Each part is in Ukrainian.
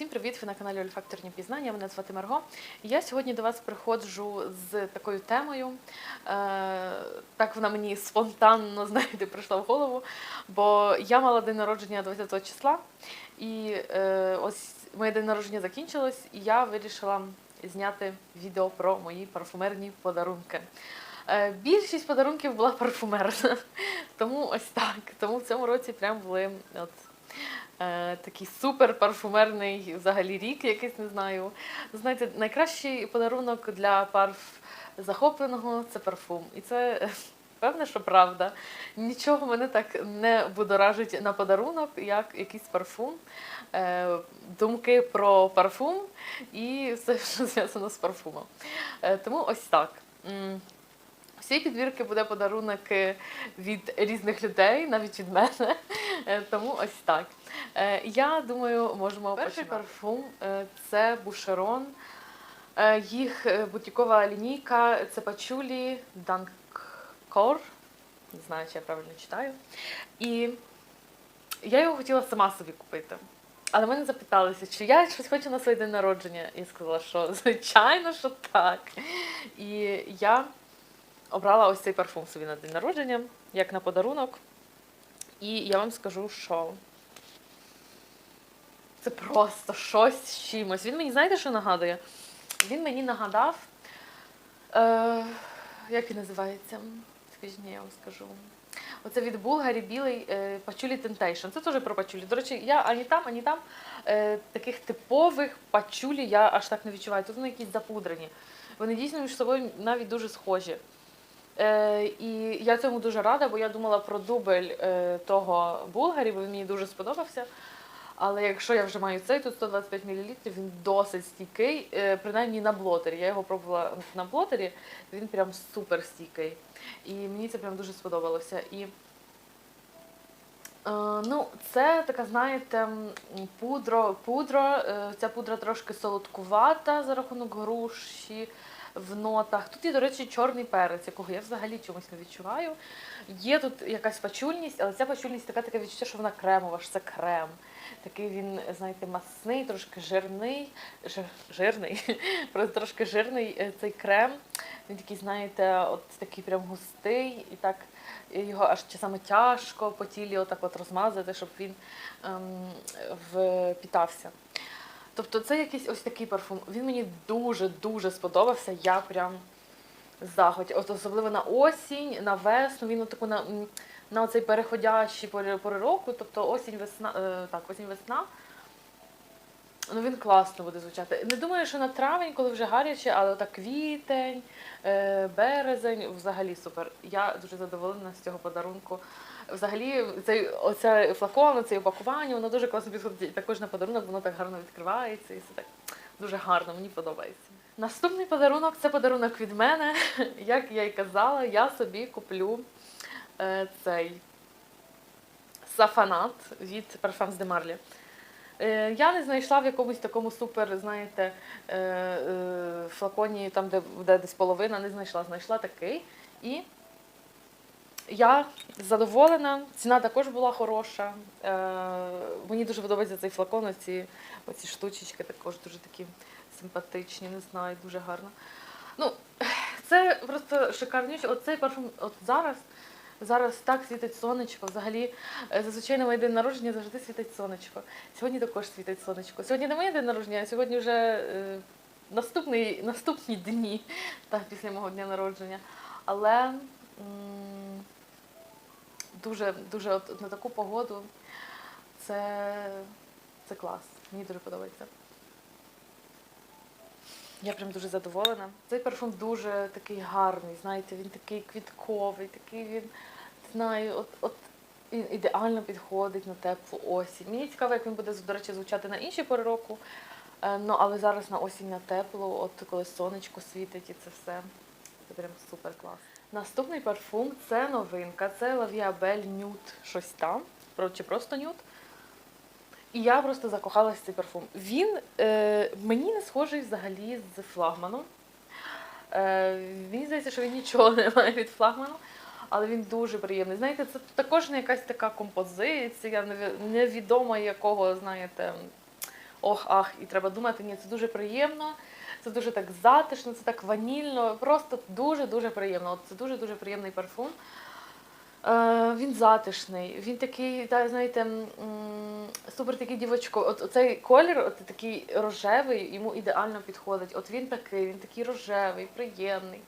Всім привіт! Ви на каналі Ольфакторні пізнання. Мене звати Марго. Я сьогодні до вас приходжу з такою темою. Е, так вона мені спонтанно, знаєте, прийшла в голову. Бо я мала день народження 20 числа, і е, ось моє день народження закінчилось, і я вирішила зняти відео про мої парфумерні подарунки. Е, Більшість подарунків була парфумерна, тому ось так. Тому в цьому році прям були от такий супер парфумерний взагалі рік, якийсь не знаю. Знаєте, найкращий подарунок для парф захопленого це парфум. І це певне, що правда. Нічого мене так не будоражить на подарунок, як якийсь парфум. Е, думки про парфум і все, що зв'язано з парфумом. Е, тому ось так. Всі підбірки буде подарунок від різних людей, навіть від мене. Е, Тому ось так. Е, Я думаю, можемо перший парфум е, це Бушерон. Е, Їх бутікова лінійка це пачулі Данкор. Не знаю, чи я правильно читаю. І я його хотіла сама собі купити. Але мене запиталися, чи я щось хочу на свій день народження. І сказала, що звичайно, що так. І я обрала ось цей парфум собі на день народження, як на подарунок. І я вам скажу, що це просто щось з чимось. Він мені, знаєте, що нагадує? Він мені нагадав, е, як він називається? Скажіть, я вам скажу. Оце від Булгарі білий е, пачулі Temptation. Це теж про пачулі. До речі, я ані там, ані там е, таких типових пачулі я аж так не відчуваю. Тут вони якісь запудрені. Вони дійсно між собою навіть дуже схожі. Е, і я цьому дуже рада, бо я думала про дубль е, того Булгарі, бо він мені дуже сподобався. Але якщо я вже маю цей, тут 125 мл, він досить стійкий, е, принаймні на блотері. Я його пробувала на блотері, він прям супер стійкий. І мені це прям дуже сподобалося. І Е, ну, це така, знаєте, пудро, пудро. е, Ця пудра трошки солодкувата за рахунок груші в нотах. Тут є, до речі, чорний перець, якого я взагалі чомусь не відчуваю. Є тут якась пачульність, але ця пачульність така таке відчуття, що вона кремова, що це крем. Такий він, знаєте, масний, трошки жирний, жир, жирний, просто трошки жирний е, цей крем. Він такий, знаєте, от такий прям густий, і так його аж часами тяжко по тілі отак от розмазати, щоб він ем, впітався. Тобто це якийсь ось такий парфум. Він мені дуже-дуже сподобався. Я прям. От особливо на осінь, на весну, він отаку на, на оцей переходящий пори, пори року, тобто осінь, весна, е, так, осінь, весна. Ну, він класно буде звучати. Не думаю, що на травень, коли вже гаряче, але так квітень, е, березень, взагалі супер. Я дуже задоволена з цього подарунку. Взагалі, цей оця флакон, це упакування, воно дуже класно підходить і також на подарунок, воно так гарно відкривається і все так дуже гарно, мені подобається. Наступний подарунок це подарунок від мене. Як я й казала, я собі куплю цей сафанат від Parfums de Marly. Е, Я не знайшла в якомусь такому супер, знаєте, е, е, флаконі, там, де, де десь половина, не знайшла, знайшла такий. І я задоволена, ціна також була хороша. Е, мені дуже подобається цей флакон, оці, оці штучечки також дуже такі симпатичні, не знаю, дуже гарно. Ну, це просто шикарніше. Оцей парфум от зараз. Зараз так світить сонечко. Взагалі, е, зазвичай на день народження завжди світить сонечко. Сьогодні також світить сонечко. Сьогодні не моє день народження, а сьогодні вже е, наступний, наступні дні так, після мого дня народження. Але дуже, дуже от, на таку погоду це, це клас. Мені дуже подобається. Я прям дуже задоволена. Цей парфум дуже такий гарний, знаєте, він такий квітковий, такий він, знаю, от, от він ідеально підходить на теплу осінь. Мені цікаво, як він буде, до речі, звучати на інші пори року. Е, Ну, але зараз на осінь на теплу, от коли сонечко світить і це все. Це прям супер клас. Наступний парфум це новинка, це Belle Nude щось там, чи просто нюд. І я просто закохалася в цей парфум. Він е, мені не схожий взагалі з флагманом. Е, мені здається, що він нічого не має від флагману, але він дуже приємний. Знаєте, це також не якась така композиція, неві- невідомо якого, знаєте, ох, ах, і треба думати, ні, це дуже приємно, це дуже так затишно, це так ванільно, просто дуже-дуже приємно. От це дуже-дуже приємний парфум. Е, він затишний, він такий, та, знаєте, супер такий дівочко. От цей колір, от такий рожевий, йому ідеально підходить. От він такий, він такий рожевий, приємний.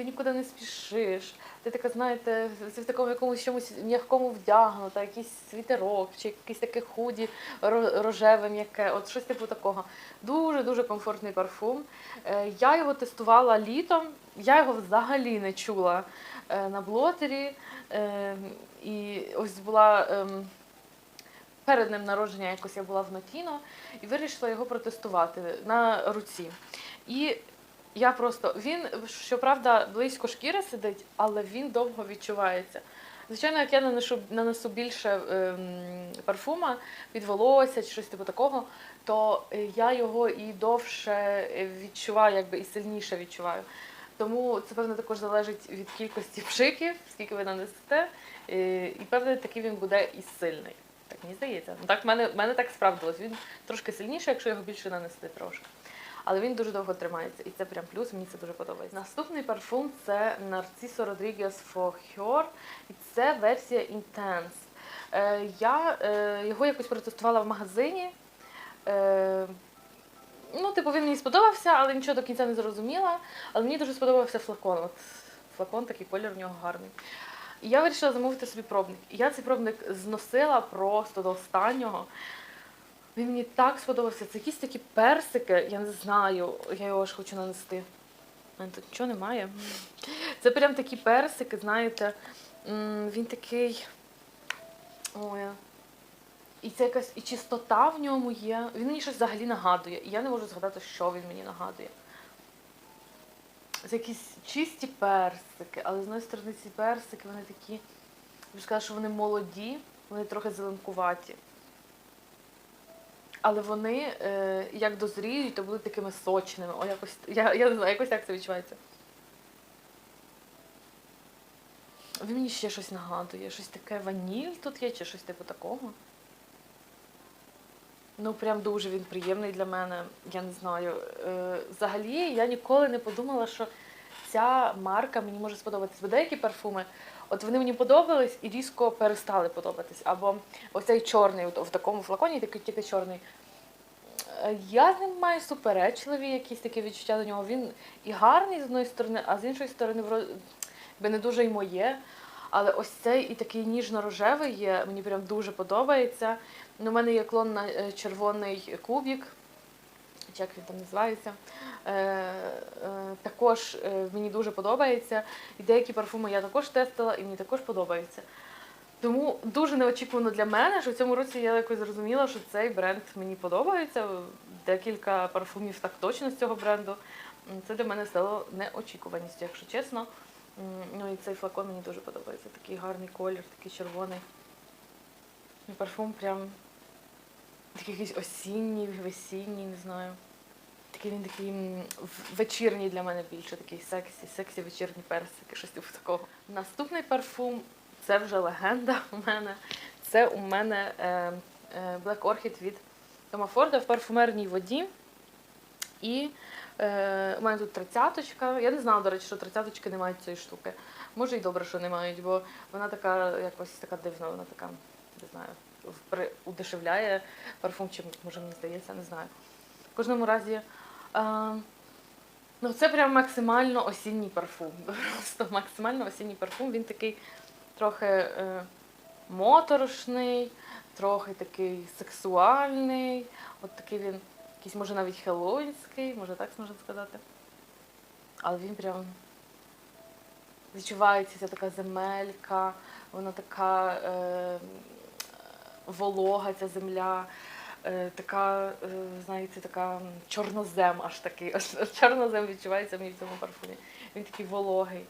Ти нікуди не спішиш. Ти така, знаєте, в такому якомусь чомусь м'якому вдягнута, якийсь світерок, чи якийсь таке худі рожеве, м'яке, от щось типу такого. Дуже дуже комфортний парфум. Е, Я його тестувала літом, я його взагалі не чула е, на блотері. Е, І ось була ем, перед днем народження якось я була в Нотіно і вирішила його протестувати на руці. І я просто він, щоправда, близько шкіри сидить, але він довго відчувається. Звичайно, як я наношу, нанесу більше ем, парфума під волосся чи щось типу такого, то е, я його і довше е, відчуваю, якби і сильніше відчуваю. Тому це певно також залежить від кількості пшиків, скільки ви нанесете, е, і певно такий він буде і сильний. Так мені здається. Ну так в мене, в мене так справдилось. Він трошки сильніший, якщо його більше нанести трошки. Але він дуже довго тримається, і це прям плюс, мені це дуже подобається. Наступний парфум це Narciso Rodriguez for Her, і це версія Intense. Е, я е, його якось протестувала в магазині. Е, ну, типу, він мені сподобався, але нічого до кінця не зрозуміла. Але мені дуже сподобався флакон. От флакон, такий колір у нього гарний. І я вирішила замовити собі пробник. І я цей пробник зносила просто до останнього. Він мені так сподобався. Це якісь такі персики, я не знаю, я його ж хочу нанести. У мене тут нічого немає. Це прям такі персики, знаєте. Він такий. Ой. І це якась і чистота в ньому є. Він мені щось взагалі нагадує. І я не можу згадати, що він мені нагадує. Це якісь чисті персики, але з однієї сторони ці персики, вони такі. Я б сказала, що вони молоді, вони трохи зеленкуваті. Але вони, е, як дозріють, то будуть такими сочними. О, якось, я, я не знаю, якось так це відчувається. Він мені ще щось нагадує, щось таке ваніль тут є, чи щось типу такого. Ну, прям дуже він приємний для мене. Я не знаю. Е, взагалі, я ніколи не подумала, що ця марка мені може сподобатись. Бо деякі парфуми, от вони мені подобались і різко перестали подобатись. Або ось цей чорний, в такому флаконі, такий тільки чорний. Е, Я з ним маю суперечливі якісь такі відчуття до нього. Він і гарний з одної сторони, а з іншої сторони, би не дуже й моє. Але ось цей і такий ніжно-рожевий є, мені прям дуже подобається. Ну, У мене є клон на е, червоний кубік, чи як він там називається. Е, е, також е, мені дуже подобається. І деякі парфуми я також тестила, і мені також подобається. Тому дуже неочікувано для мене, що в цьому році я якось зрозуміла, що цей бренд мені подобається. Декілька парфумів так точно з цього бренду. Це для мене стало неочікуваністю, якщо чесно. Ну і цей флакон мені дуже подобається. Такий гарний колір, такий червоний. І парфум прям такий якийсь осінній, весінній, не знаю. Такий він такий вечірній для мене більше, такий сексі, сексі вечірні персики, щось типу такого. Наступний парфум це вже легенда у мене. Це у мене е, е, Black Orchid від Тома Форда в парфумерній воді. І е, у мене тут тридцяточка. Я не знала, до речі, що тридцяточки не мають цієї штуки. Може і добре, що не мають, бо вона така якось така дивна, вона така, не знаю, удешевляє парфум, чи може мені здається, не знаю. В кожному разі. Е, ну, це прям максимально осінній парфум. Просто максимально осінній парфум. Він такий трохи е, моторошний, трохи такий сексуальний. От такий він, якийсь, може, навіть хеллоуінський, може так можна сказати. Але він прям відчувається ця така земелька, вона така е, волога, ця земля. е, Така, е, знаєте, така чорнозем аж такий. Чорнозем відчувається мені в цьому парфумі. Він такий вологий.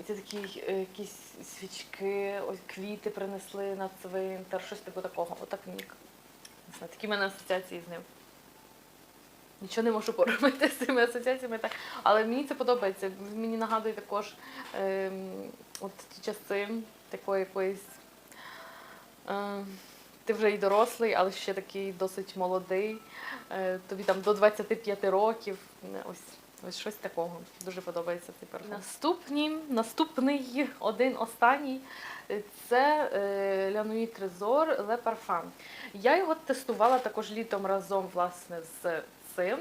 І це такі е, якісь свічки, ось квіти принесли на цвинтар, щось типу такого. Отак мені. Не знаю, такі в мене асоціації з ним. Нічого не можу поробити з цими асоціаціями. Так. Але мені це подобається. Мені нагадує також ем, от ті часи такої якоїсь. Ем, ти вже і дорослий, але ще такий досить молодий. Е, Тобі там до 25 років. Е, Ось. Ось щось такого. Дуже подобається цей парфум. Наступні, наступний, один останній. е, Це е, Лянуї Трезор Le Parfum. Я його тестувала також літом разом власне з цим.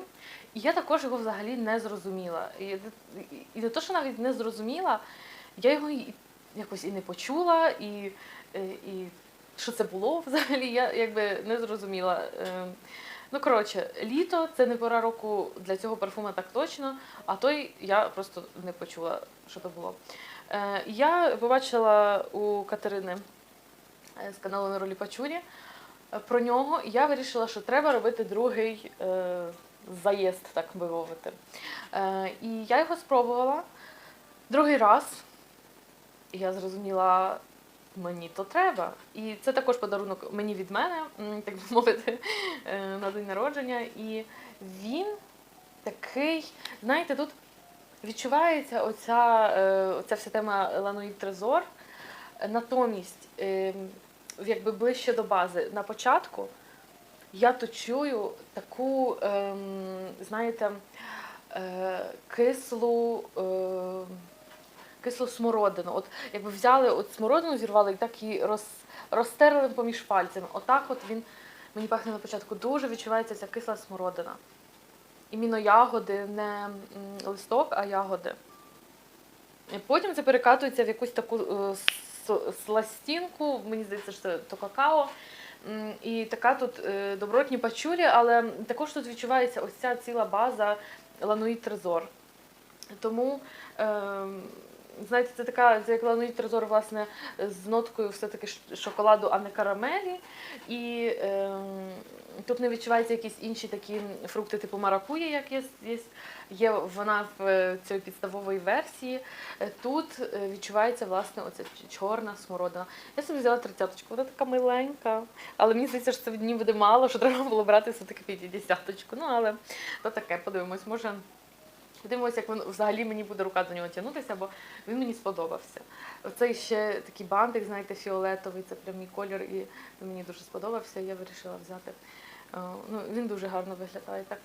І я також його взагалі не зрозуміла. І, не то, що навіть не зрозуміла, я його якось і не почула, і, е, і що це було взагалі, я якби не зрозуміла. Е, Ну, коротше, літо це не пора року для цього парфума так точно, а той я просто не почула, що то було. Е, я побачила у Катерини е, з каналу на ролі Пачурі е, про нього, і я вирішила, що треба робити другий заїзд, так би мовити. І я його спробувала другий раз, і я зрозуміла, мені то треба. І це також подарунок мені від мене, так би мовити, е, на день народження. І він такий, знаєте, тут відчувається оця, е, оця вся тема Лануїд Трезор. Натомість, е, якби ближче до бази, на початку я тут чую таку, ем, знаєте, е, кислу. Е, кислу смородину. От якби взяли от смородину, зірвали і так її роз, розтерли поміж пальцями. Отак от він мені пахне на початку. Дуже відчувається ця кисла смородина. Іменно ягоди, не листок, а ягоди. І потім це перекатується в якусь таку е, сластінку, мені здається, що то какао. І така тут е, добротні пачурі, але також тут відчувається ось ця ціла база Лануї Трезор. Тому, ем, знаєте, це така, як Лануї Трезор, власне, з ноткою все-таки шоколаду, а не карамелі. І ем, тут не відчуваються якісь інші такі фрукти, типу маракуї, як є, є, є вона в е, цій підставовій версії. Е, Тут е, відчувається власне оця чорна смородина. Я собі взяла тридцяточку, вона така миленька. Але мені здається, що це ній буде мало, що треба було брати все-таки п'ятдесяточку. Ну, але то таке, подивимось, може. Подивимося, як він взагалі мені буде рука до нього тягнутися, бо він мені сподобався. Оцей ще такий бантик, знаєте, фіолетовий, це прям мій колір, і він мені дуже сподобався, я вирішила взяти. Е, Ну, він дуже гарно виглядає, так,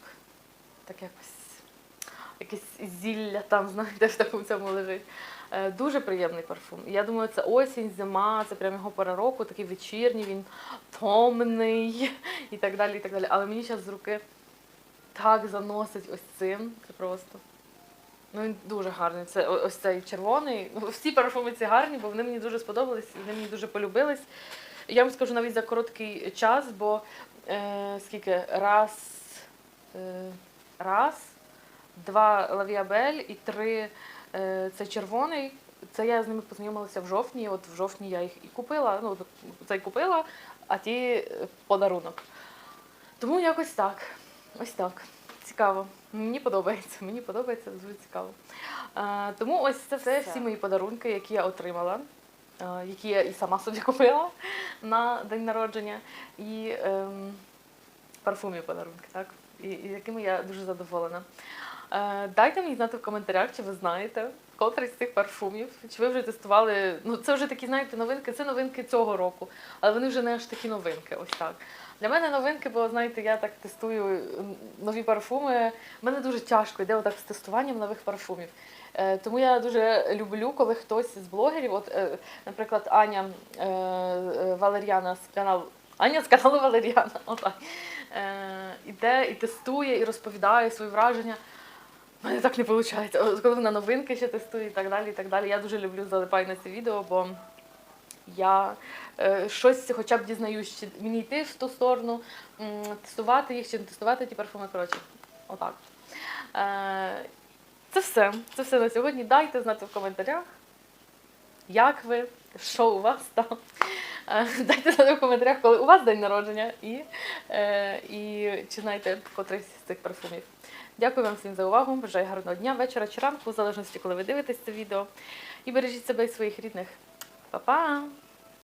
так якось якесь зілля там, знаєте, в такому цьому лежить. Е, Дуже приємний парфум. Я думаю, це осінь, зима, це прям його пора року, такий вечірній, він томний і так далі. і так далі. Але мені зараз з руки так заносить ось цим. Це просто. Ну, він дуже гарний. Це ось цей червоний. Ну, всі парфуми ці гарні, бо вони мені дуже сподобались, вони мені дуже полюбились. Я вам скажу навіть за короткий час, бо е, скільки? Раз, е, раз, два лавіабель і три е, це червоний. Це я з ними познайомилася в жовтні. От в жовтні я їх і купила. Ну, цей купила, а ті е, подарунок. Тому якось так. Ось так. Цікаво. Мені подобається. Мені подобається, дуже цікаво. А, тому ось це все всі мої подарунки, які я отримала, а, які я і сама собі купила на день народження. І ем, парфумі подарунки, так? І, і якими я дуже задоволена. Е, дайте мені знати в коментарях, чи ви знаєте котрий з цих парфумів, чи ви вже тестували. Ну, це вже такі, знаєте, новинки, це новинки цього року, але вони вже не аж такі новинки, ось так. Для мене новинки, бо знаєте, я так тестую нові парфуми. Мене дуже тяжко йде отак з тестуванням нових парфумів. Е, Тому я дуже люблю, коли хтось з блогерів, от, е, наприклад, Аня е, Валеріана з каналу. Аня з каналу Валеріана, отак. Іде і тестує, і розповідає свої враження. У мене так не виходить. Коли вона новинки ще тестує і так далі. і так далі. Я дуже люблю залипати на ці відео, бо я е, щось хоча б дізнаюсь, чи мені йти в ту сторону, тестувати їх, чи не тестувати ті парфуми. Коротше, отак. Е, це все. Це все на сьогодні. Дайте знати в коментарях, як ви, що у вас там. Е, Дайте знати в коментарях, коли у вас день народження, і, і чи знаєте котрийсь з цих парфумів. Дякую вам всім за увагу. Бажаю гарного дня, вечора чи ранку, в залежності, коли ви дивитесь це відео. І бережіть себе і своїх рідних. Па-па!